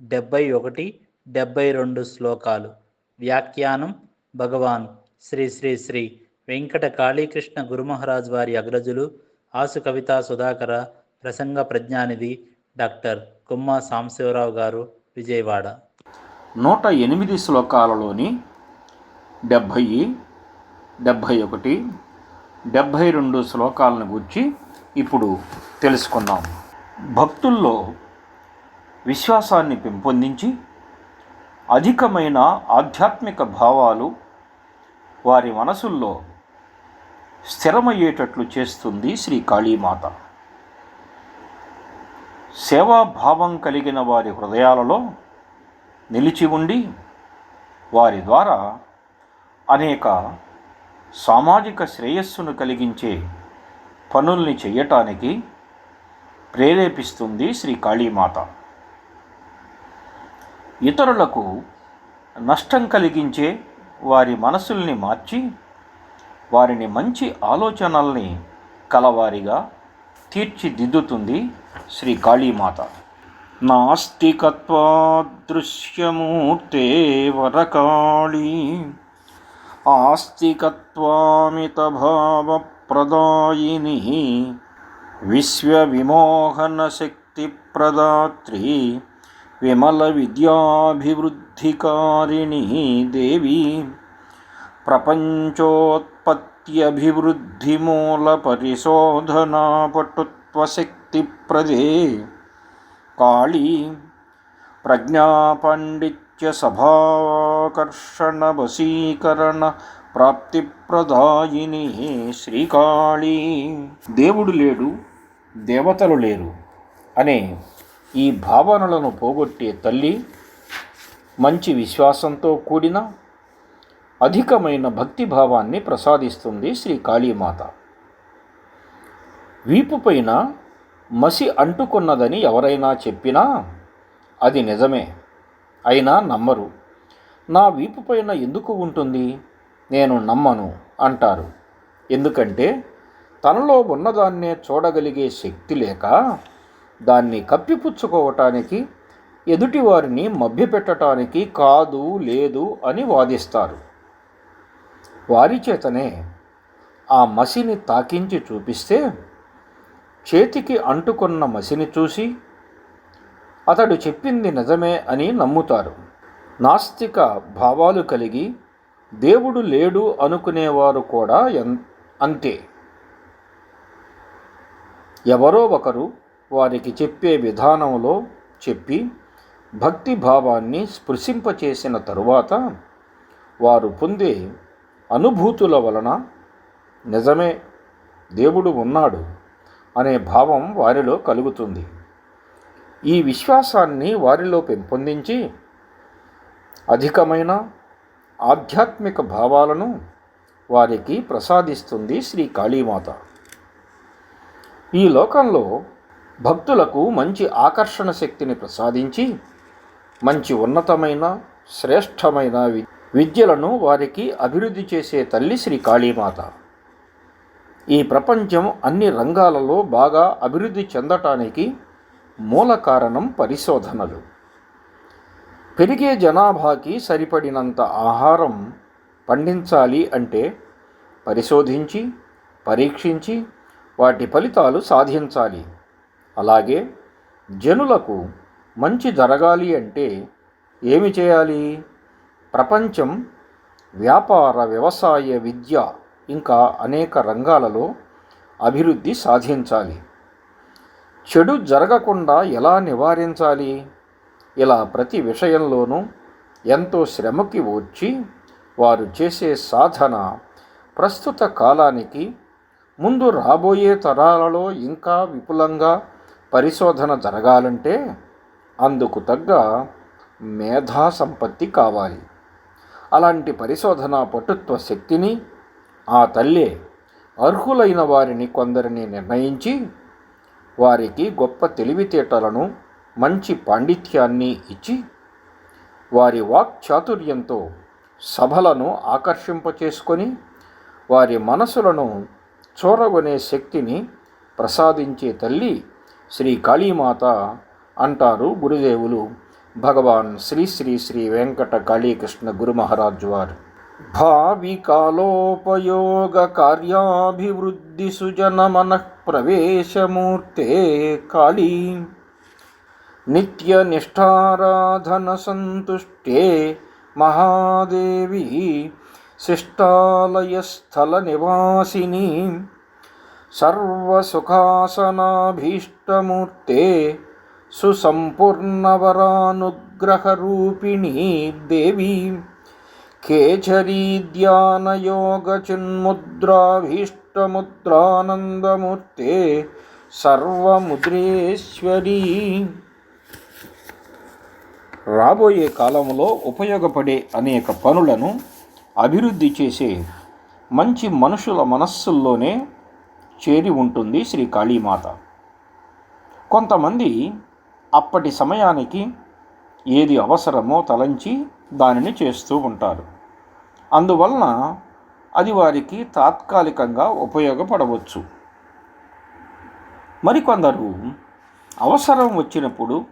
డెబ్బై ఒకటి డెబ్బై రెండు శ్లోకాలు. వ్యాఖ్యానం భగవాన్ శ్రీ శ్రీ శ్రీ వెంకట కాళీకృష్ణ గురుమహారాజ్ వారి అగ్రజులు ఆసు కవిత సుధాకర ప్రసంగ ప్రజ్ఞానిధి డాక్టర్ కుమ్మా సాంశివరావు గారు విజయవాడ. నూట ఎనిమిది శ్లోకాలలోని డెబ్భై డెబ్భై ఒకటి డెబ్భై రెండు శ్లోకాలను గురించి ఇప్పుడు తెలుసుకుందాం. భక్తుల్లో విశ్వాసాన్ని పెంపొందించి అధికమైన ఆధ్యాత్మిక భావాలు వారి మనసుల్లో స్థిరమయ్యేటట్లు చేస్తుంది శ్రీ కాళీమాత. సేవాభావం కలిగిన వారి హృదయాలలో నిలిచి ఉండి వారి ద్వారా అనేక సామాజిక శ్రేయస్సును కలిగించే పనుల్ని చెయ్యటానికి ప్రేరేపిస్తుంది శ్రీ కాళీమాత. ఇతరులకు నష్టం కలిగించే వారి మనసుల్ని మార్చి వారిని మంచి ఆలోచనల్ని కలవారిగా తీర్చిదిద్దుతుంది శ్రీ కాళీమాత. నాస్తికత్వాదృశ్యమూర్తే వరకాళీ. ఆస్తికత్వామితభావప్రదాయిని విశ్వవిమోహనశక్తిప్రదాత్రి. విమల విద్యాభివృద్ధికారిణి దేవి ప్రపంచోత్పత్త్యభివృద్ధిమూలపరిశోధనాపటుత్వశక్తిప్రదే కాళీ ప్రజ్ఞాపాండిత్య సభాకర్షణ వశీకరణ ప్రాప్తిప్రదాయిని శ్రీకాళీ. దేవుడు లేడు దేవతలు లేరు అనే ఈ భావనలను పోగొట్టే తల్లి మంచి విశ్వాసంతో కూడిన అధికమైన భక్తి భావాన్ని ప్రసాదిస్తుంది శ్రీ కాళీమాత. వీపుపైన మసి అంటుకున్నదని ఎవరైనా చెప్పినా అది నిజమే. అయినా నమ్మరు. నా వీపుపైన ఎందుకు ఉంటుంది? నేను నమ్మను అంటారు. ఎందుకంటే తనలో ఉన్నదాన్నే చూడగలిగే శక్తి లేక దాన్ని కప్పిపుచ్చుకోవటానికి ఎదుటివారిని మభ్యపెట్టడానికి కాదు లేదు అని వాదిస్తారు. వారి చేతనే ఆ మసిని తాకించి చూపిస్తే చేతికి అంటుకున్న మసిని చూసి అతడు చెప్పింది నిజమే అని నమ్ముతారు. నాస్తిక భావాలు కలిగి దేవుడు లేడు అనుకునేవారు కూడా అంతే. ఎవరో ఒకరు వారికి చెప్పే విధానంలో చెప్పి భక్తి భావాన్ని స్పృశింపచేసిన తరువాత వారు పొందే అనుభూతుల వలన నిజమే దేవుడు ఉన్నాడు అనే భావం వారిలో కలుగుతుంది. ఈ విశ్వాసాన్ని వారిలో పెంపొందించి అధికమైన ఆధ్యాత్మిక భావాలను వారికి ప్రసాదిస్తుంది శ్రీ కాళీమాత. ఈ లోకంలో భక్తులకు మంచి ఆకర్షణ శక్తిని ప్రసాదించి మంచి ఉన్నతమైన శ్రేష్టమైన వి విద్యలను వారికి అభివృద్ధి చేసే తల్లి శ్రీ కాళీమాత. ఈ ప్రపంచం అన్ని రంగాలలో బాగా అభివృద్ధి చెందటానికి మూల కారణం పరిశోధనలు. పెరిగే జనాభాకి సరిపడినంత ఆహారం పండించాలి అంటే పరిశోధించి పరీక్షించి వాటి ఫలితాలు సాధించాలి. అలాగే జనులకు మంచి జరగాలి అంటే ఏమి చేయాలి? ప్రపంచం వ్యాపార వ్యవసాయ విద్య ఇంకా అనేక రంగాలలో అభివృద్ధి సాధించాలి. చెడు జరగకుండా ఎలా నివారించాలి? ఇలా ప్రతి విషయంలోనూ ఎంతో శ్రమకి వచ్చి వారు చేసే సాధన ప్రస్తుత కాలానికి ముందు రాబోయే తరాలలో ఇంకా విపులంగా పరిశోధన జరగాలంటే అందుకు తగ్గ మేధా సంపత్తి కావాలి. అలాంటి పరిశోధన పటుత్వ శక్తిని ఆ తల్లే అర్హులైన వారిని కొందరిని నిర్ణయించి వారికి గొప్ప తెలివితేటలను మంచి పాండిత్యాన్ని ఇచ్చి వారి వాక్చాతుర్యంతో సభలను ఆకర్షింపచేసుకొని వారి మనసులను చూరగొనే శక్తిని ప్రసాదించే తల్లి శ్రీ కాళీమాత అంటారు గురుదేవులు. భగవాన్ శ్రీ శ్రీ శ్రీ వెంకట కాళీకృష్ణ గురు మహారాజ్ వారు. భావి కాలోపయోగ కార్యాభివృద్ధి సుజన మన ప్రవేశమూర్తే కాళీ. నిత్య నిష్ఠారాధన సంతుష్టే మహాదేవి. శిష్టాలయస్థల నివాసిని సర్వసుఖాసనాభీష్టమూర్తే సుసంపూర్ణవరానుగ్రహరూపిణీ దేవి. కేచరీధ్యానయోగచిన్ముద్రాభీష్టముద్రానందమూర్తే సర్వముద్రేశ్వరీ. రాబోయే కాలంలో ఉపయోగపడే అనేక పనులను అభివృద్ధి చేసే మంచి మనుషుల మనస్సుల్లోనే చేరి ఉంటుంది శ్రీ కాళీమాత. కొంతమంది అప్పటి సమయానికి ఏది అవసరమో తలంచి దానిని చేస్తూ ఉంటారు. అందువలన అది వారికి తాత్కాలికంగా ఉపయోగపడవచ్చు. మరికొందరు అవసరం వచ్చినప్పుడు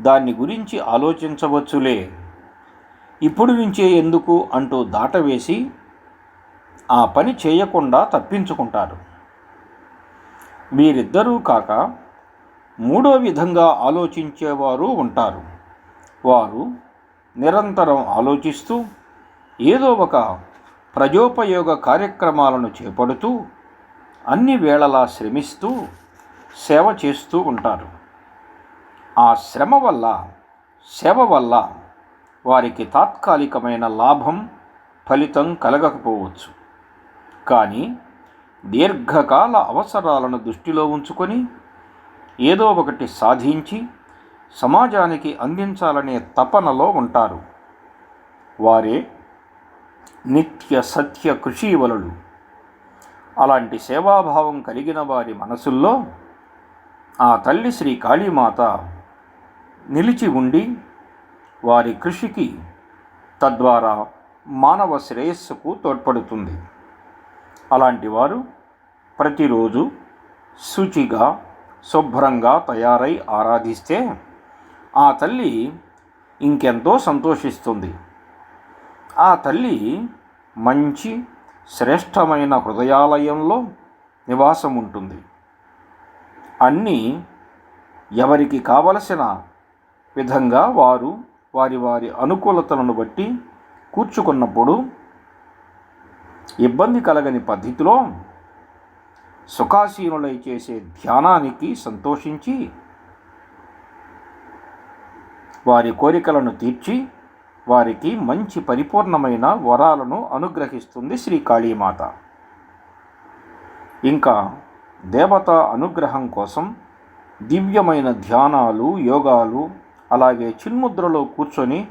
దాన్ని గురించి ఆలోచించవచ్చులే. ఇప్పుడు నుంచే ఎందుకు అంటూ దాటవేసి ఆ పని చేయకుండా తప్పించుకుంటారు. వీరిద్దరూ కాక మూడో విధంగా ఆలోచించేవారు ఉంటారు. వారు నిరంతరం ఆలోచిస్తూ ఏదో ఒక ప్రజోపయోగ కార్యక్రమాలను చేపడుతూ అన్ని వేళలా శ్రమిస్తూ సేవ చేస్తూ ఉంటారు. ఆ శ్రమ వల్ల సేవ వల్ల వారికి తాత్కాలికమైన లాభం ఫలితం కలగకపోవచ్చు. కానీ దీర్ఘకాల అవసరాలను దృష్టిలో ఉంచుకొని ఏదో ఒకటి సాధించి సమాజానికి అందించాలనే తపనలో ఉంటారు. వారే నిత్య సత్య కృషీవలులు అలాంటి సేవాభావం కలిగిన వారి మనసుల్లో ఆ తల్లి శ్రీ కాళీమాత నిలిచి ఉండి వారి కృషికి తద్వారా మానవ శ్రేయస్సుకు తోడ్పడుతుంది. అలాంటి వారు ప్రతిరోజు శుచిగా శుభ్రంగా తయారై ఆరాధిస్తే ఆ తల్లి ఇంకెంతో సంతోషిస్తుంది. ఆ తల్లి మంచి శ్రేష్టమైన హృదయాలయంలో నివాసం ఉంటుంది అన్నీ ఎవరికి కావలసిన విధంగా వారు వారి వారి అనుకూలతలను బట్టి కూర్చుకున్నప్పుడు ఇబ్బంది కలగని పద్ధతిలో సుఖాసీనులై చేసే ధ్యానానికి సంతోషించి వారి కోరికలను తీర్చి వారికి మంచి పరిపూర్ణమైన వరాలను అనుగ్రహిస్తుంది శ్రీ కాళీమాత. ఇంకా దేవత అనుగ్రహం కోసం దివ్యమైన ధ్యానాలు యోగాలు అలాగే చిన్ముద్రలో కూర్చొని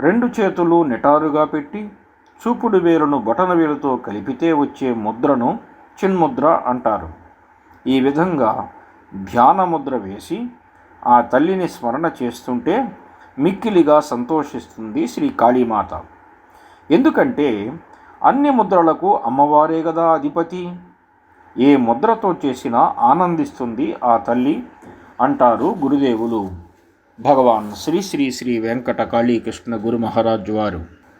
రెండు చేతులు నిటారుగా పెట్టి చూపుడు వేలును బొటన వేలుతో కలిపితే వచ్చే ముద్రను చిన్ముద్ర అంటారు. ఈ విధంగా ధ్యాన ముద్ర వేసి ఆ తల్లిని స్మరణ చేస్తుంటే మిక్కిలిగా సంతోషిస్తుంది శ్రీ కాళీమాత. ఎందుకంటే అన్ని ముద్రలకు అమ్మవారే కదా అధిపతి. ఏ ముద్రతో చేసినా ఆనందిస్తుంది ఆ తల్లి అంటారు గురుదేవులు. భగవాన్ శ్రీ శ్రీ శ్రీ వెంకట కాళీకృష్ణ గురు మహారాజ్ వారు.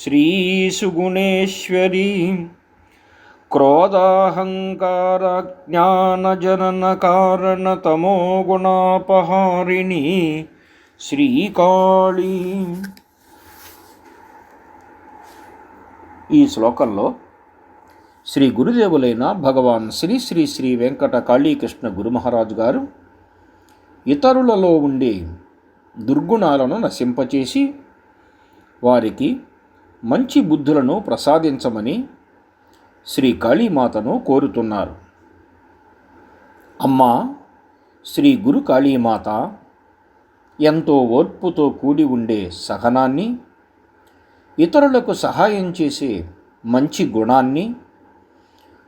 బుద్ధి అభివృద్ధికారిణి పరపీడన ప్రయోగ రజోగుణ దుర్భావధ్వంసిని మహాదేవీ కాళీ ఈ శ్లోకంలో శ్రీ గురుదేవులైన భగవాన్ శ్రీ శ్రీ శ్రీ వెంకట కాళీకృష్ణ గురుమహారాజు గారు ఇతరులలో ఉండే దుర్గుణాలను నశింపచేసి వారికి మంచి బుద్ధులను ప్రసాదించమని శ్రీ కాళీమాతను కోరుతున్నారు. అమ్మా శ్రీ గురు కాళీమాత ఎంతో ఓర్పుతో కూడి ఉండే సహనాన్ని ఇతరులకు సహాయం చేసే మంచి గుణాన్ని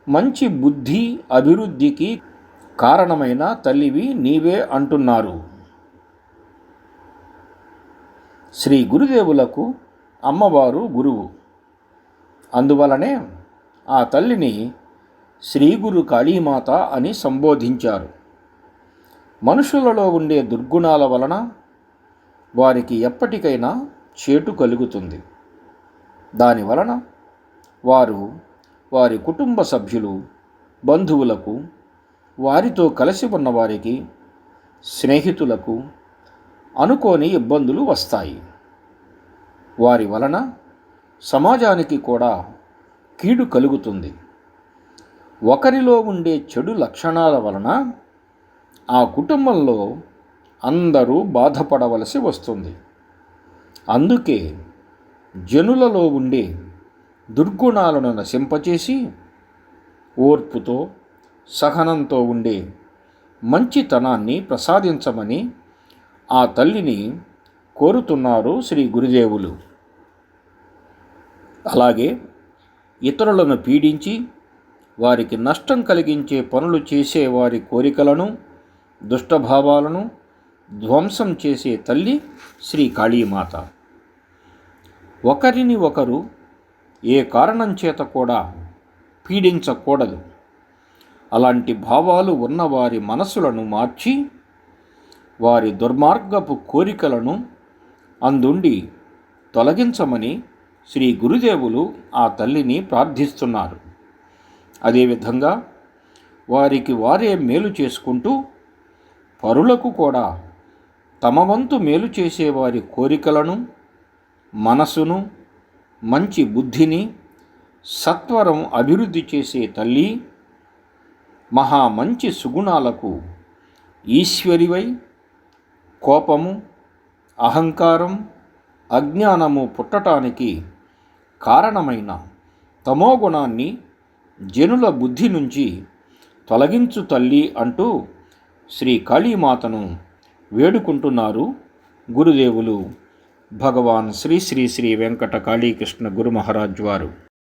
మంచి బుద్ధి అభివృద్ధికి కారణమైన తల్లివి నీవే అంటున్నారు. శ్రీ గురుదేవులకు అమ్మవారు గురువు. అందువలనే ఆ తల్లిని శ్రీ గురు కాళీమాత అని సంబోధించారు. మనుషులలో ఉండే దుర్గుణాల వలన వారికి ఎప్పటికైనా చేటు కలుగుతుంది. దానివలన వారు వారి కుటుంబ సభ్యులు బంధువులకు వారితో కలిసి ఉన్నవారికి స్నేహితులకు అనుకోని ఇబ్బందులు వస్తాయి. వారి వలన సమాజానికి కూడా కీడు కలుగుతుంది. ఒకరిలో ఉండే చెడు లక్షణాల వలన ఆ కుటుంబంలో అందరూ బాధపడవలసి వస్తుంది. అందుకే జనులలో ఉండే దుర్గుణాలను నశింపచేసి ఓర్పుతో సహనంతో ఉండే మంచితనాన్ని ప్రసాదించమని ఆ తల్లిని కోరుతున్నారు శ్రీ గురుదేవులు. అలాగే ఇతరులను పీడించి వారికి నష్టం కలిగించే పనులు చేసే వారి కోరికలను దుష్టభావాలను ధ్వంసం చేసే తల్లి శ్రీ కాళీమాత. ఒకరిని ఒకరు ఏ కారణం చేత కూడా పీడించకూడదు. అలాంటి భావాలు ఉన్న వారి మనసులను మార్చి వారి దుర్మార్గపు కోరికలను అందుండి తొలగించమని శ్రీ గురుదేవులు ఆ తల్లిని ప్రార్థిస్తున్నారు. అదేవిధంగా వారికి వారే మేలు చేసుకుంటూ పరులకు కూడా తమ వంతు మేలు చేసే వారి కోరికలను మనసును మంచి బుద్ధిని సత్వరం అభివృద్ధి చేసే తల్లి మహా మంచి సుగుణాలకు ఈశ్వరివై కోపము అహంకారం అజ్ఞానము పుట్టటానికి కారణమైన తమోగుణాన్ని జనుల బుద్ధి నుంచి తొలగించు తల్లి అంటూ శ్రీ కాళీమాతను వేడుకుంటున్నారు గురుదేవులు. భగవాన్ శ్రీ శ్రీ శ్రీ వెంకట కాళీకృష్ణ గురు మహారాజ్ వారు.